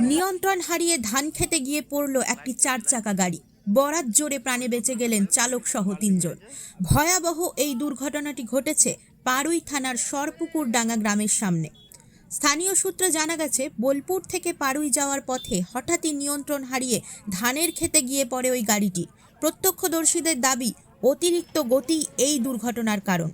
নিয়ন্ত্রণ হারিয়ে ধান খেতে গিয়ে পড়ল একটি চার চাকা গাড়ি। বরাত জোরে প্রাণে বেঁচে গেলেন চালক সহ তিনজন। ভয়াবহ এই দুর্ঘটনাটি ঘটেছে পাড়ুই থানার সরপুকুর ডাঙ্গা গ্রামের সামনে। স্থানীয় সূত্রে জানা গেছে, বোলপুর থেকে পাড়ুই যাওয়ার পথে হঠাৎই নিয়ন্ত্রণ হারিয়ে ধানের খেতে গিয়ে পড়ে ওই গাড়িটি। প্রত্যক্ষদর্শীদের দাবি, অতিরিক্ত গতি এই দুর্ঘটনার কারণ।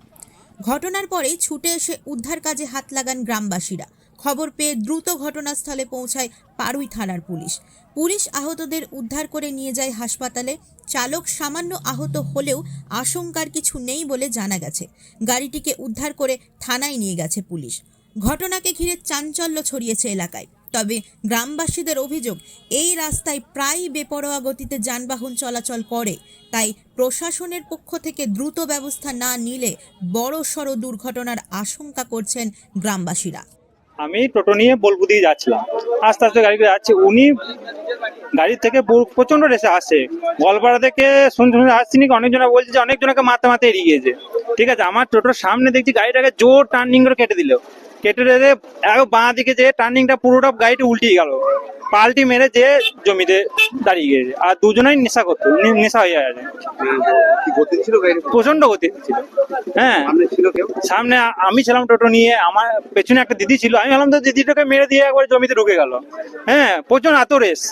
ঘটনার পরেই ছুটে এসে উদ্ধার কাজে হাত লাগান গ্রামবাসীরা। খবর পেয়ে দ্রুত ঘটনাস্থলে পৌঁছায় পারুই থানার পুলিশ। পুলিশ আহতদের উদ্ধার করে নিয়ে যায় হাসপাতালে। চালক সামান্য আহত হলেও আশঙ্কার কিছু নেই বলে জানা গেছে। গাড়িটিকে উদ্ধার করে থানায় নিয়ে গেছে পুলিশ। ঘটনাকে ঘিরে চাঞ্চল্য ছড়িয়েছে এলাকায়। তবে গ্রামবাসীদের অভিযোগ, এই রাস্তায় প্রায়ই বেপরোয়া গতিতে যানবাহন চলাচল করে। তাই প্রশাসনের পক্ষ থেকে দ্রুত ব্যবস্থা না নিলে বড় সড় দুর্ঘটনার আশঙ্কা করছেন গ্রামবাসীরা। আমি টোটো নিয়ে বোলপুর দিয়ে যাচ্ছিলাম। আস্তে আস্তে গাড়ি করে যাচ্ছে। উনি গাড়ি থেকে প্রচণ্ড রেসে আসে। গলপাড়া থেকে শুনতে আসছি নাকি? অনেকজনে বলছে যে অনেকজনকে মাথা মারতে এড়িয়ে গিয়েছে। ঠিক আছে, আমার টোটোর সামনে দেখছি গাড়িটাকে জোর টার্নিং করে কেটে দিল। কেটে দিলে বাঁ দিকে যে টার্নিংটা পুরোটা গাড়িটা উল্টিয়ে গেল। পাল্টি মেরে যে জমিতে দাঁড়িয়ে গিয়েছে আর দুজনেই নেশা করতো নেশা হয়ে গেছে। প্রচণ্ড গতি ছিল হ্যাঁ। সামনে আমি ছিলাম টোটো নিয়ে আমার পেছনে একটা দিদি ছিল। আমি ভাবলাম তো দিদিটাকে মেরে দিয়ে একবার জমিতে ঢুকে গেল। হ্যাঁ প্রচুর এত রেস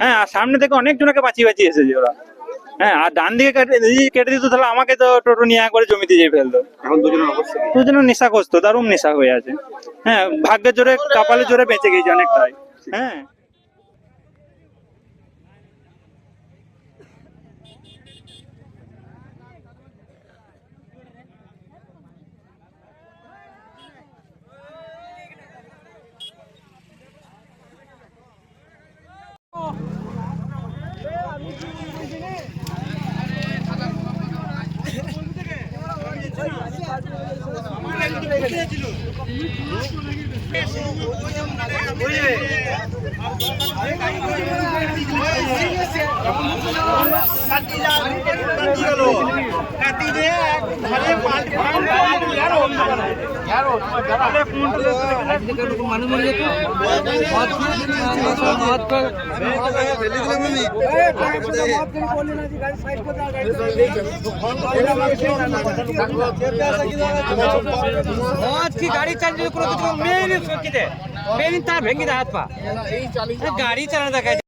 হ্যাঁ আর সামনে থেকে অনেক জনকে বাঁচিয়ে বাঁচিয়ে এসেছে ওরা। হ্যাঁ আর ডান দিকে কেটে দিত তাহলে আমাকে তো টোটো নিয়ে একবারে জমিতে যেয়ে ফেলতো। এখন দুজনের নেশা করতো দারুণ নেশা হয়ে আছে। হ্যাঁ ভাগ্যের জোরে কপালের জোরে বেঁচে গেছে অনেকটাই। হ্যাঁ। মদ गाडी चालली मेन मेन तार भेंगी हाथ पा। गाडी चालणार काय